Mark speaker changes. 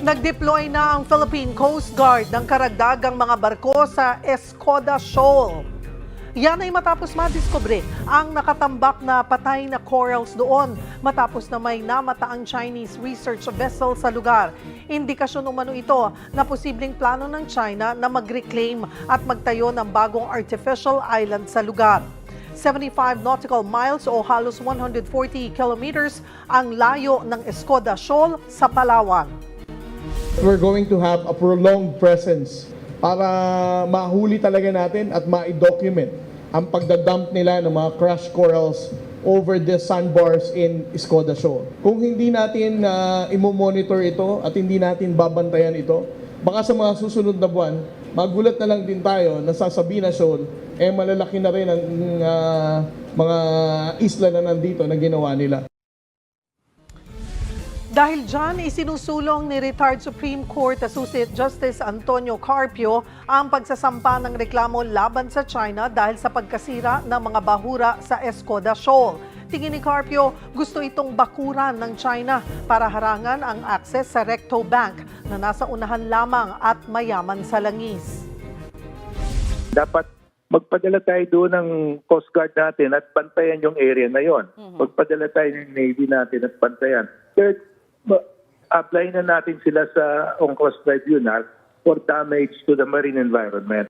Speaker 1: Nag-deploy na ang Philippine Coast Guard ng karagdagang mga barko sa Escoda Shoal. Yan ay matapos madiskubre ang nakatambak na patay na corals doon matapos na may namata ang Chinese research vessel sa lugar. Indikasyon umano ito na posibleng plano ng China na mag-reclaim at magtayo ng bagong artificial island sa lugar. 75 nautical miles o halos 140 kilometers ang layo ng Escoda Shoal sa Palawan.
Speaker 2: We're going to have a prolonged presence para mahuli talaga natin at ma-document ang pagdadump nila ng mga crash corals over the sandbars in Escoda Shoal. Kung hindi natin uh, imo-monitor ito at hindi natin babantayan ito, baka sa mga susunod na buwan, magulat na lang din tayo na sa Sabina Shoal, eh malalaki na rin ang uh, mga isla na nandito na ginawa nila.
Speaker 1: Dahil dyan, isinusulong ni retired Supreme Court Associate Justice Antonio Carpio ang pagsasampa ng reklamo laban sa China dahil sa pagkasira ng mga bahura sa Escoda Shoal. Tingin ni Carpio, gusto itong bakuran ng China para harangan ang akses sa Recto Bank na nasa unahan lamang at mayaman sa langis.
Speaker 3: dapat magpadala tayo doon ng Coast Guard natin at bantayan yung area na yon. Magpadala tayo ng Navy natin at bantayan. Third, apply na natin sila sa UNCLOS Tribunal for damage to the marine environment.